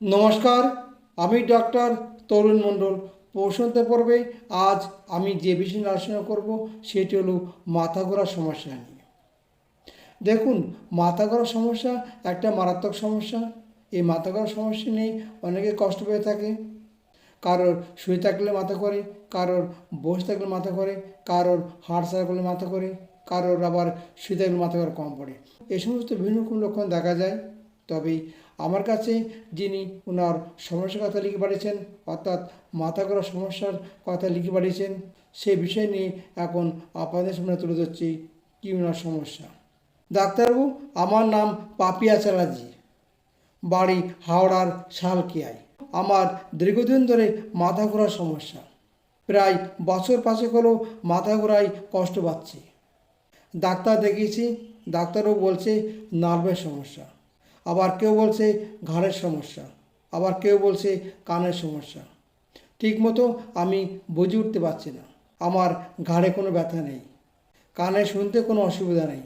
নমস্কার, আমি ডক্টর তরুণ মণ্ডল। প্রশ্নতে পর্বে আজ আমি যে বিষয়ে আলোচনা করব, সেটি হলো মাথা ঘোরার সমস্যা নিয়ে। দেখুন, মাথা ঘোরার সমস্যা একটা মারাত্মক সমস্যা। এই মাথা ঘোরার সমস্যা নিয়ে অনেকে কষ্ট পেয়ে থাকে। কারোর শুয়ে থাকলে মাথা করে কারোর বসে থাকলে মাথা করে কারোর হাড় সারা করলে মাথা করে কারোর আবার শুয়ে থাকলে মাথা করে কম পড়ে। এই সমস্ত বিভিন্ন রকম লক্ষণ দেখা যায়। তবে আমার কাছে যিনি ওনার সমস্যার কথা লিখে পাঠিয়েছেন, অর্থাৎ মাথা করার সমস্যার কথা লিখে পাঠিয়েছেন সেই বিষয় নিয়ে এখন আপনাদের সামনে তুলে ধরছি কী ওনার সমস্যা। ডাক্তারবাবু, আমার নাম পাপিয়া চ্যাটার্জি, বাড়ি হাওড়ার শালকিয়ায়। আমার দীর্ঘদিন ধরে মাথা ঘোরার সমস্যা। প্রায় বছর পাঁচেক হলো মাথা ঘোরায় কষ্ট পাচ্ছি। ডাক্তার দেখিয়েছি ডাক্তারও বলছে, নার্ভের সমস্যা। আবার কেউ বলছে ঘাড়ের সমস্যা, আবার কেউ বলছে কানের সমস্যা। ঠিকমতো আমি বুঝে উঠতে পারছি না, আমার ঘাড়ে কোনো ব্যথা নেই, কানে শুনতে কোনো অসুবিধা নেই।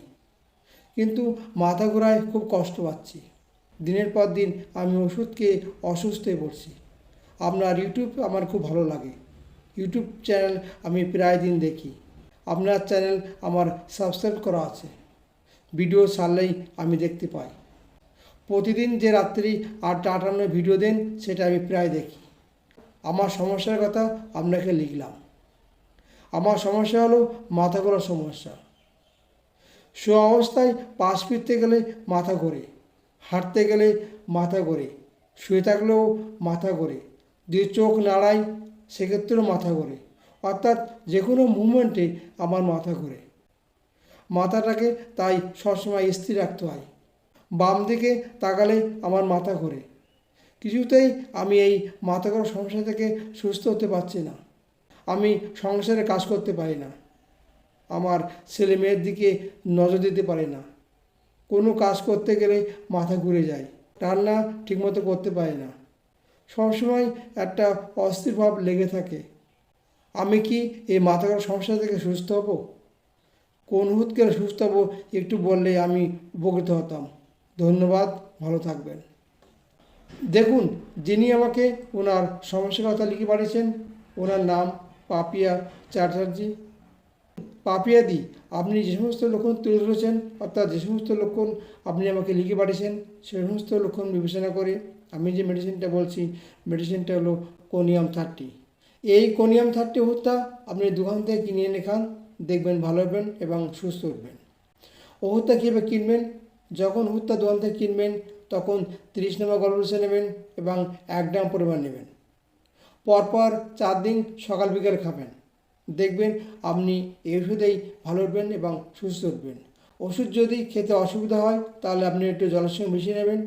কিন্তু মাথা ঘোরায় খুব কষ্ট পাচ্ছি। দিনের পর দিন আমি ওষুধ খেয়ে অসুস্থ হয়ে পড়ছি। আপনার ইউটিউব আমার খুব ভালো লাগে। ইউটিউব চ্যানেল আমি প্রায় দিন দেখি। আপনার চ্যানেল আমার সাবস্ক্রাইব করা আছে। ভিডিও ছাড়লেই আমি দেখতে পাই। প্রতিদিন যে রাত্রি আটটা আটান্ন ভিডিও দেন, সেটা আমি প্রায় দেখি। আমার সমস্যার কথা আপনাকে লিখলাম। আমার সমস্যা হলো মাথা ঘোরার সমস্যা। শোয়া অবস্থায় পাশ ফিরতে গেলে মাথা ঘোরে, হাঁটতে গেলে মাথা ঘোরে, শুয়ে থাকলেও মাথা ঘোরে দিয়ে চোখ নাড়াই সেক্ষেত্রেও মাথা ঘোরে, অর্থাৎ যে কোনো মুভমেন্টে আমার মাথা ঘোরে। মাথাটাকে তাই সবসময় স্থির রাখতে হয়। বাম দিকে তাকালে আমার মাথা ঘুরে। কিছুতেই আমি এই মাথা ঘোরার সমস্যা থেকে সুস্থ হতে পারছি না। আমি সংসারে কাজ করতে পারি না। আমার ছেলে মেয়ের দিকে নজর দিতে পারি না। কোনো কাজ করতে গেলে মাথা ঘুরে যায়। রান্না ঠিকমতো করতে পারি না। সবসময় একটা অস্থির ভাব লেগে থাকে। আমি কি এই মাথা ঘোরার সমস্যা থেকে সুস্থ হব? কোন করে সুস্থ হব একটু বললে আমি উপকৃত হতাম। ধন্যবাদ, ভালো থাকবেন। দেখুন, যিনি আমাকে ওনার সমস্যার কথা লিখে পাঠিয়েছেন, ওনার নাম পাপিয়া চ্যাটার্জি। পাপিয়াদি আপনি যে সমস্ত লক্ষণ তুলে ধরেছেন, অর্থাৎ যে সমস্ত লক্ষণ আপনি আমাকে লিখে পাঠিয়েছেন, সে সমস্ত লক্ষণ বিবেচনা করে আমি যে মেডিসিনটা বলছি মেডিসিনটা হলো কোনিয়াম থার্টি। এই কোনিয়াম থার্টি ওষুধটা আপনি দোকান থেকে কিনে এনে খান, দেখবেন ভালো হবেন এবং সুস্থ উঠবেন ওষুধটা কীভাবে কিনবেন যখন ওষুধটা দোকান কিনবেন, তখন তিরিশ নম্বর গল্পসে নেবেন এবং এক গ্রাম পরিমাণ নেবেন। পরপর চার দিন সকাল বিকেল খাবেন। দেখবেন আপনি এই ওষুধেই ভালো উঠবেন এবং সুস্থ উঠবেন। ওষুধ যদি খেতে অসুবিধা হয়, তাহলে আপনি একটু জলের সঙ্গে মিশিয়ে নেবেন।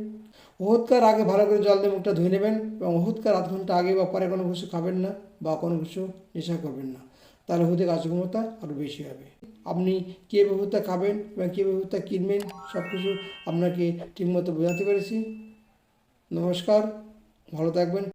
ওষুধকার আগে ভালো করে জল দিয়ে মুখটা ধুয়ে নেবেন এবং ওষুধকার আধ ঘণ্টা আগে বা পরে কোনো কিছু খাবেন না বা কোনো কিছু নেশা করবেন না। তাহলে হতে কার্যক্ষমতা আরও বেশি হবে। আপনি কে ব্যবস্থা খাবেন এবং কে ব্যবস্থা কিনবেন সব কিছু আপনাকে ঠিকমতো বোঝাতে পেরেছি। নমস্কার, ভালো থাকবেন।